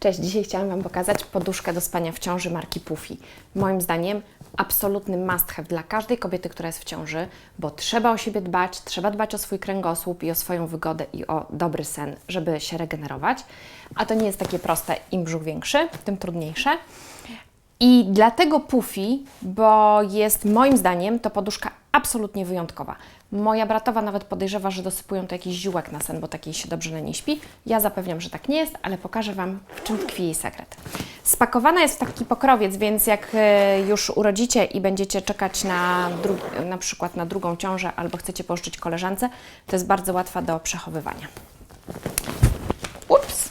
Cześć, dzisiaj chciałam Wam pokazać poduszkę do spania w ciąży marki Puffy. Moim zdaniem absolutny must have dla każdej kobiety, która jest w ciąży, bo trzeba o siebie dbać, trzeba dbać o swój kręgosłup i o swoją wygodę i o dobry sen, żeby się regenerować. A to nie jest takie proste, im brzuch większy, tym trudniejsze. I dlatego Puffy, bo jest moim zdaniem to poduszka absolutnie wyjątkowa. Moja bratowa nawet podejrzewa, że dosypują to jakiś ziółek na sen, bo takiej się dobrze na niej śpi. Ja zapewniam, że tak nie jest, ale pokażę Wam, w czym tkwi jej sekret. Spakowana jest w taki pokrowiec, więc jak e, już urodzicie i będziecie czekać na, na przykład na drugą ciążę albo chcecie pożyczyć koleżance, to jest bardzo łatwa do przechowywania. Ups!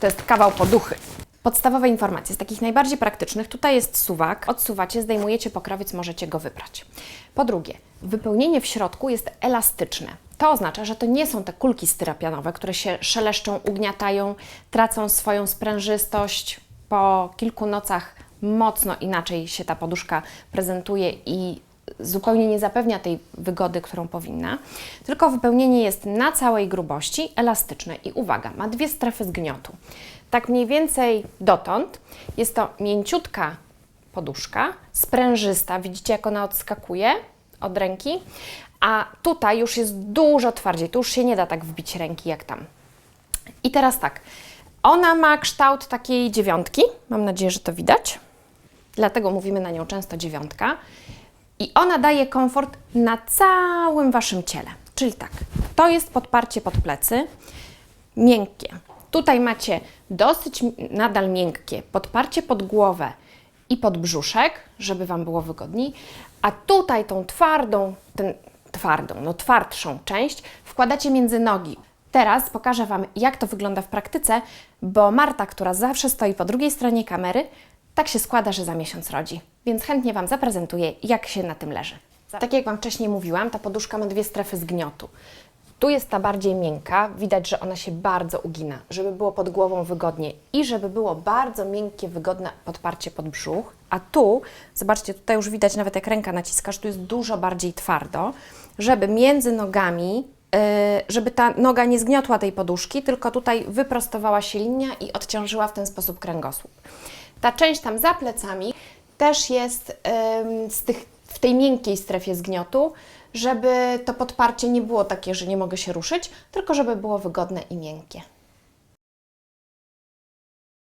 To jest kawał poduchy. Podstawowe informacje z takich najbardziej praktycznych. Tutaj jest suwak. Odsuwacie, zdejmujecie pokrowiec, możecie go wyprać. Po drugie, wypełnienie w środku jest elastyczne. To oznacza, że to nie są te kulki styropianowe, które się szeleszczą, ugniatają, tracą swoją sprężystość. Po kilku nocach mocno inaczej się ta poduszka prezentuje i zupełnie nie zapewnia tej wygody, którą powinna, tylko wypełnienie jest na całej grubości, elastyczne i uwaga, ma dwie strefy zgniotu. Tak mniej więcej dotąd jest to mięciutka poduszka, sprężysta, widzicie jak ona odskakuje od ręki, a tutaj już jest dużo twardziej, tu już się nie da tak wbić ręki jak tam. I teraz tak, ona ma kształt takiej dziewiątki, mam nadzieję, że to widać, dlatego mówimy na nią często dziewiątka. I ona daje komfort na całym Waszym ciele. Czyli tak, to jest podparcie pod plecy, miękkie. Tutaj macie dosyć nadal miękkie podparcie pod głowę i pod brzuszek, żeby Wam było wygodniej. A tutaj tą twardą, ten, twardą, no twardszą część wkładacie między nogi. Teraz pokażę Wam, jak to wygląda w praktyce, bo Marta, która zawsze stoi po drugiej stronie kamery, tak się składa, że za miesiąc rodzi. Więc chętnie Wam zaprezentuję, jak się na tym leży. Tak jak Wam wcześniej mówiłam, ta poduszka ma dwie strefy zgniotu. Tu jest ta bardziej miękka, widać, że ona się bardzo ugina, żeby było pod głową wygodnie i żeby było bardzo miękkie, wygodne podparcie pod brzuch. A tu, zobaczcie, tutaj już widać nawet jak ręka naciskasz, tu jest dużo bardziej twardo, żeby między nogami, yy, żeby ta noga nie zgniotła tej poduszki, tylko tutaj wyprostowała się linia i odciążyła w ten sposób kręgosłup. Ta część tam za plecami też jest z tych, w tej miękkiej strefie zgniotu, żeby to podparcie nie było takie, że nie mogę się ruszyć, tylko żeby było wygodne i miękkie.